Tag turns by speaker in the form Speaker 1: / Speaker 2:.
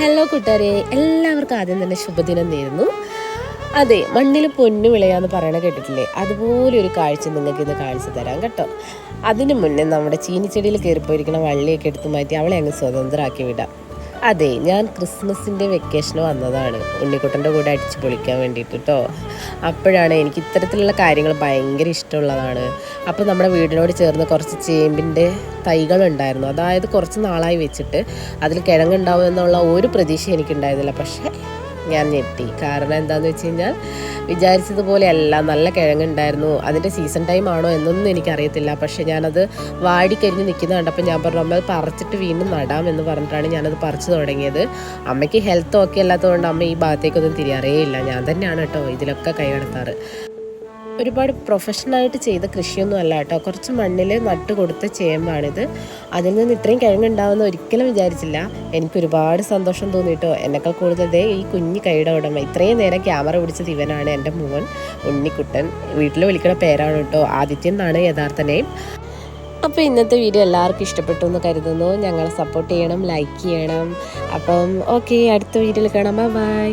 Speaker 1: Hello കൂട്ടുകാരെ. എല്ലാവർക്കും ആദ്യം തന്നെ ശുഭദിനം നേരുന്നു. അതെ മണ്ണിൽ പൊന്നു വിളയാന്ന് പറയണ കേട്ടിട്ടില്ലേ? അതുപോലെ ഒരു കാഴ്ച നിങ്ങൾക്ക് ഇന്ന് കാഴ്ച തരാം കേട്ടോ. അതിനു മുന്നേ നമ്മുടെ ചീനിച്ചെടിയിൽ കയറിപ്പോയിരിക്കുന്ന വള്ളിയൊക്കെ എടുത്തു മാറ്റി അവളെ അങ്ങ് സ്വതന്ത്രമാക്കി വിടാം. അതെ ഞാൻ ക്രിസ്മസിന്റെ വെക്കേഷന് വന്നതാണ്. ഉണ്ണിക്കുട്ടന്റെ കൂടെ അടിച്ച് പൊളിക്കാൻ വേണ്ടിയിട്ട് കേട്ടോ അപ്പോഴാണ് എനിക്ക് ഇത്തരത്തിലുള്ള കാര്യങ്ങൾ ഭയങ്കര ഇഷ്ടമുള്ളതാണ്. അപ്പോൾ നമ്മുടെ വീടിനോട് ചേർന്ന് കുറച്ച് ചേമ്പിന്റെ തൈകളുണ്ടായിരുന്നു. അതായത് കുറച്ച് നാളായി വെച്ചിട്ട് അതിൽ കിഴങ്ങുണ്ടാവും എന്നുള്ള ഒരു പ്രതീക്ഷ എനിക്കുണ്ടായിരുന്നില്ല. പക്ഷേ ഞാൻ ഞെട്ടി. കാരണം എന്താണെന്ന് വെച്ച് കഴിഞ്ഞാൽ വിചാരിച്ചതുപോലെ അല്ല നല്ല കിഴങ്ങുണ്ടായിരുന്നു. അതിന്റെ സീസൺ ടൈം ആണോ എന്നൊന്നും എനിക്കറിയത്തില്ല. പക്ഷേ ഞാനത് വാടിക്കരിഞ്ഞ് നിൽക്കുന്ന കണ്ടപ്പോൾ ഞാൻ പറഞ്ഞു നമ്മൾ പറിച്ചിട്ട് വീണ്ടും നടാം എന്ന് പറഞ്ഞിട്ടാണ് ഞാനത് പറിച്ചു തുടങ്ങിയത്. അമ്മയ്ക്ക് ഹെൽത്ത് ഓക്കെ അല്ലാത്തതുകൊണ്ട് അമ്മ ഈ ഭാഗത്തേക്കൊന്നും തിരിയറിയേ അറിയില്ല ഞാൻ തന്നെയാണ് കേട്ടോ ഇതിലൊക്കെ കൈ കടത്താറ്. ഒരുപാട് പ്രൊഫഷണലായിട്ട് ചെയ്ത കൃഷിയൊന്നും അല്ല കേട്ടോ. കുറച്ച് മണ്ണിൽ നട്ട് കൊടുത്ത ചേമ്പാണിത്. അതിൽ നിന്ന് ഇത്രയും കിഴങ്ങുണ്ടാവുമെന്ന് ഒരിക്കലും വിചാരിച്ചില്ല. എനിക്ക് ഒരുപാട് സന്തോഷം തോന്നിയിട്ടോ എന്നെക്കാൾ കൂടുതൽ ദേ ഈ കുഞ്ഞു കൈയുടെ ഉടമ. ഇത്രയും നേരം ക്യാമറ പിടിച്ചത് ഇവനാണ് എന്റെ മോൻ ഉണ്ണിക്കുട്ടൻ. വീട്ടിൽ വിളിക്കുന്ന പേരാണ് കേട്ടോ. ആദിത്യൻ എന്നാണ് യഥാർത്ഥ നെയിം അപ്പോൾ ഇന്നത്തെ വീഡിയോ എല്ലാവർക്കും ഇഷ്ടപ്പെട്ടു എന്ന് കരുതുന്നു. ഞങ്ങളെ സപ്പോർട്ട് ചെയ്യണം ലൈക്ക് ചെയ്യണം. അപ്പം ഓക്കെ അടുത്ത വീഡിയോയിൽ കാണാം. ബൈ